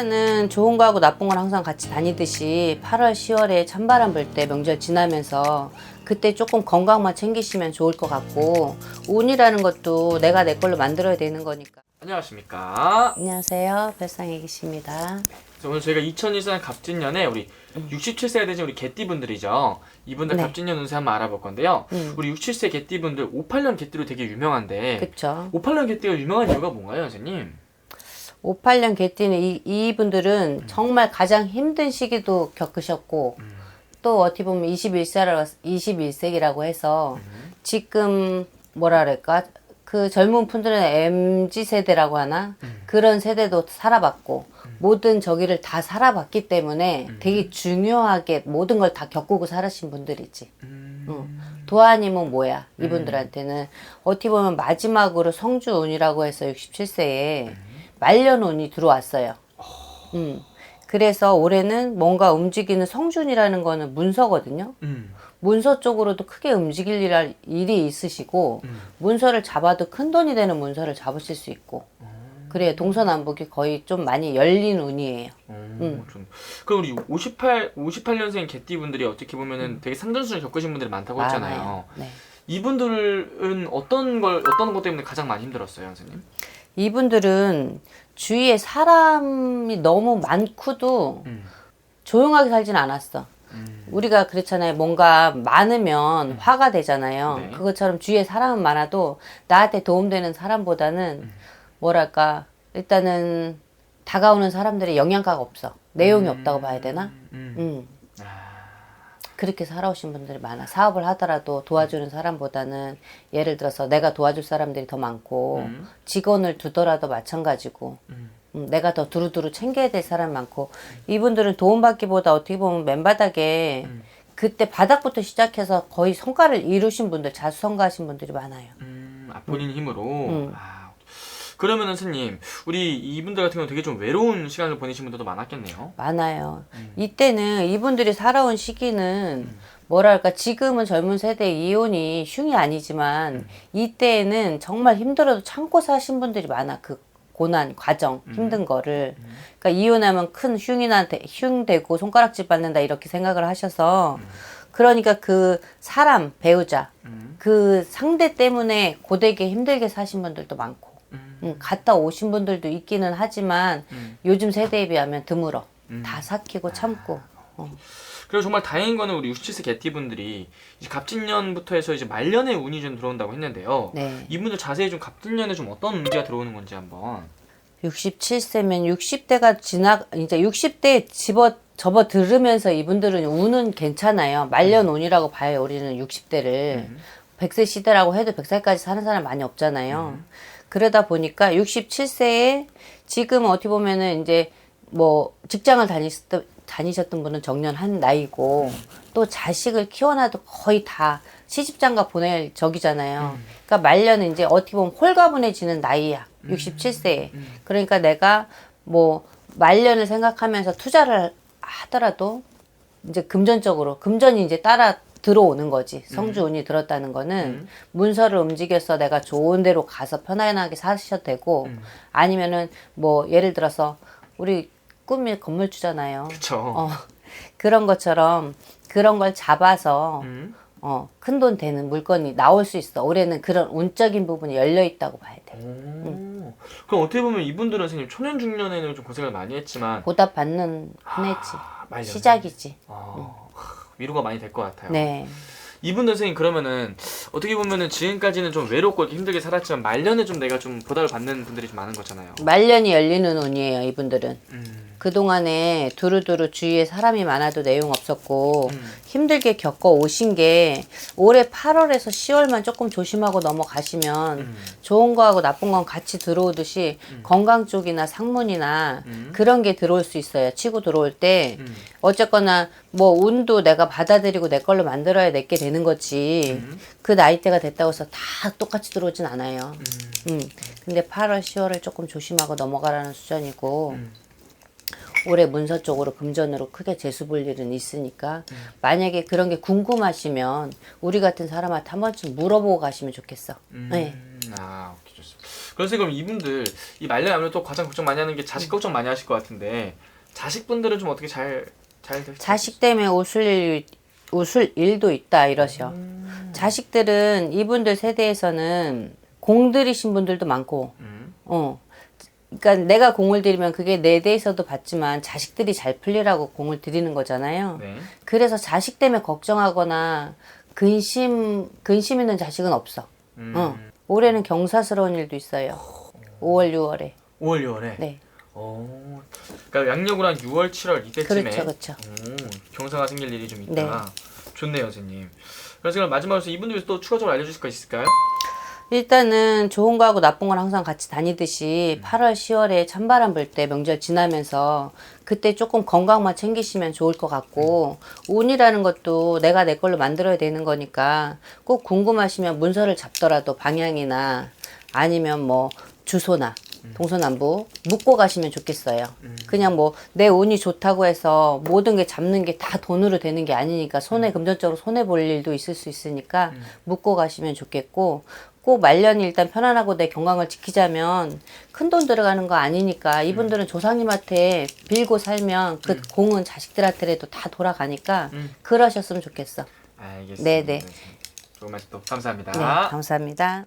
일단은 좋은 거하고 나쁜 건 항상 같이 다니듯이 8월, 10월에 찬바람 불 때 명절 지나면서 그때 조금 건강만 챙기시면 좋을 것 같고 운이라는 것도 내가 내 걸로 만들어야 되는 거니까. 안녕하십니까. 안녕하세요. 별상애기십니다. 그래서 오늘 저희가 2024년 갑진년에 우리 67세가 되신 우리 개띠분들이죠. 이분들 네. 갑진년 운세 한번 알아볼 건데요. 음. 우리 67세 개띠분들 58년 개띠로 되게 유명한데 그쵸. 58년 개띠가 유명한 이유가 뭔가요, 선생님? 58년 개띠는 이, 이분들은 정말 가장 힘든 시기도 겪으셨고 또 어떻게 보면 21세라 21세기라고 해서 지금 뭐라 그럴까? 그 젊은 분들은 MZ 세대라고 하나? 그런 세대도 살아봤고 모든 저기를 다 살아봤기 때문에 되게 중요하게 모든 걸 다 겪고 살으신 분들이지. 응. 도아님은 뭐야? 이분들한테는? 어떻게 보면 마지막으로 성주운이라고 해서 67세에 말년운이 들어왔어요. 음. 그래서 올해는 뭔가 움직이는 성준이라는 거는 문서거든요. 음. 문서 쪽으로도 크게 움직일 일- 일이 있으시고 음. 문서를 잡아도 큰 돈이 되는 문서를 잡으실 수 있고 그래요. 동서남북이 거의 좀 많이 열린 운이에요. 음. 좀. 그럼 우리 58 58년생 개띠 분들이 어떻게 보면은 되게 상전수를 겪으신 분들이 많다고 했잖아요. 많아요. 네. 이분들은 어떤 걸 어떤 것 때문에 가장 많이 힘들었어요, 선생님? 이분들은 주위에 사람이 너무 많고도 음. 조용하게 살진 않았어. 음. 우리가 그렇잖아요. 뭔가 많으면 화가 되잖아요. 네. 그것처럼 주위에 사람은 많아도 나한테 도움되는 사람보다는 음. 뭐랄까 일단은 다가오는 사람들의 영향가가 없어. 내용이 없다고 봐야 되나? 음. 음. 아. 그렇게 살아오신 분들이 많아. 사업을 하더라도 도와주는 사람보다는 예를 들어서 내가 도와줄 사람들이 더 많고 음. 직원을 두더라도 마찬가지고 음. 음, 내가 더 두루두루 챙겨야 될 사람이 많고 이분들은 도움받기보다 어떻게 보면 맨바닥에 음. 그때 바닥부터 시작해서 거의 성과를 이루신 분들 자수성가하신 분들이 많아요. 음, 아, 본인 힘으로. 음. 아, 그러면은 스님, 우리 이분들 같은 경우 되게 좀 외로운 시간을 보내신 분들도 많았겠네요. 많아요. 음. 이때는 이분들이 살아온 시기는 뭐랄까 지금은 젊은 세대 이혼이 흉이 아니지만 음. 이때에는 정말 힘들어도 참고 사신 분들이 많아 그 고난 과정 음. 힘든 거를 그러니까 이혼하면 큰 흉이나 대- 흉되고 손가락질 받는다 이렇게 생각을 하셔서 그러니까 그 사람 배우자 음. 그 상대 때문에 고되게 힘들게 사신 분들도 많고 음. 음, 갔다 오신 분들도 있기는 하지만 음. 요즘 세대에 비하면 드물어 음. 다 삭히고 참고 어. 그리고 정말 다행인 거는 우리 67세 개띠 분들이 이제 갑진년부터 해서 이제 말년에 운이 좀 들어온다고 했는데요. 네. 이분들 자세히 좀 갑진년에 좀 어떤 운기가 들어오는 건지 한번. 67세면 60대가 지나 이제 60대에 집어 접어 들으면서 이분들은 운은 괜찮아요. 말년 운이라고 봐요. 우리는 60대를. 100세 시대라고 해도 100살까지 사는 사람 많이 없잖아요. 그러다 보니까 67세에 지금 어떻게 보면은 이제 뭐 직장을 다니셨던 다니셨던 분은 정년한 나이고 또 자식을 키워놔도 거의 다 시집장가 보낼 적이잖아요. 그러니까 말년은 이제 어떻게 보면 홀가분해지는 나이야. 67세에. 그러니까 내가 뭐 말년을 생각하면서 투자를 하더라도 이제 금전적으로 금전이 이제 따라 들어오는 거지. 성주운이 들었다는 거는 문서를 움직여서 내가 좋은 데로 가서 편안하게 사셔도 되고 아니면은 뭐 예를 들어서 우리 꿈이 건물주잖아요. 그쵸. 어 그런 것처럼 그런 걸 잡아서 음. 어 큰 돈 되는 물건이 나올 수 있어. 올해는 그런 운적인 부분이 열려 있다고 봐야 돼. 오. 그럼 어떻게 보면 이분들은 선생님 초년 중년에는 좀 고생을 많이 했지만 보답받는 한 해지. 아, 말년. 시작이지. 어, 위로가 많이 될 것 같아요. 네 이분들 선생님 그러면은 어떻게 보면은 지금까지는 좀 외롭고 힘들게 살았지만 말년에 좀 내가 좀 보답을 받는 분들이 좀 많은 거잖아요. 말년이 열리는 운이에요 이분들은 음. 그동안에 두루두루 주위에 사람이 많아도 내용 없었고 음. 힘들게 겪어 오신 게 올해 8월에서 10월만 조금 조심하고 넘어가시면 음. 좋은 거하고 나쁜 건 같이 들어오듯이 건강 쪽이나 상문이나 그런 게 들어올 수 있어요. 치고 들어올 때 음. 어쨌거나 뭐 운도 내가 받아들이고 내 걸로 만들어야 내게 되는 거지. 그 나이대가 됐다고 해서 다 똑같이 들어오진 않아요. 음. 근데 8월, 10월을 조금 조심하고 넘어가라는 수준이고 올해 문서 쪽으로 금전으로 크게 재수 볼 일은 있으니까 만약에 그런 게 궁금하시면 우리 같은 사람한테 한 번쯤 물어보고 가시면 좋겠어. 음. 네. 아, 오케이 좋습니다. 그래서 그럼 이분들 이 말년 아무래도 또 가장 걱정 많이 하는 게 자식 걱정 많이 하실 것 같은데 자식분들은 좀 어떻게 잘 잘 자식 때문에 웃을 일, 웃을 일도 있다 이러셔. 음. 자식들은 이분들 세대에서는 공 들이신 분들도 많고, 음. 어. 그러니까 내가 공을 들이면 그게 내 대에서도 받지만 자식들이 잘 풀리라고 공을 들이는 거잖아요. 네. 그래서 자식 때문에 걱정하거나 근심 근심 있는 자식은 없어. 음. 어. 올해는 경사스러운 일도 있어요. 5월, 6월에. 5월 6월에. 네. 어. 그러니까 양력으로 한 6월 7월 이때쯤에 그렇죠, 그렇죠. 오, 경사가 생길 일이 좀 있다. 네. 좋네요, 선생님. 그래서 그럼 마지막으로 이분들 위해서 또 추가적으로 알려주실 거 있을까요? 일단은 좋은 거하고 나쁜 건 항상 같이 다니듯이 8월, 10월에 찬바람 불 때 명절 지나면서 그때 조금 건강만 챙기시면 좋을 것 같고 운이라는 것도 내가 내 걸로 만들어야 되는 거니까 꼭 궁금하시면 문서를 잡더라도 방향이나 아니면 뭐 주소나 동서남북 묻고 가시면 좋겠어요. 그냥 뭐 내 운이 좋다고 해서 모든 게 잡는 게 다 돈으로 되는 게 아니니까 손해 금전적으로 손해 볼 일도 있을 수 있으니까 묻고 가시면 좋겠고 꼭 말년이 일단 편안하고 내 건강을 지키자면 큰 돈 들어가는 거 아니니까 이분들은 조상님한테 빌고 살면 그 공은 자식들한테라도 다 돌아가니까 음. 그러셨으면 좋겠어. 알겠습니다. 네, 네. 좋은 말씀 또 감사합니다. 네, 감사합니다.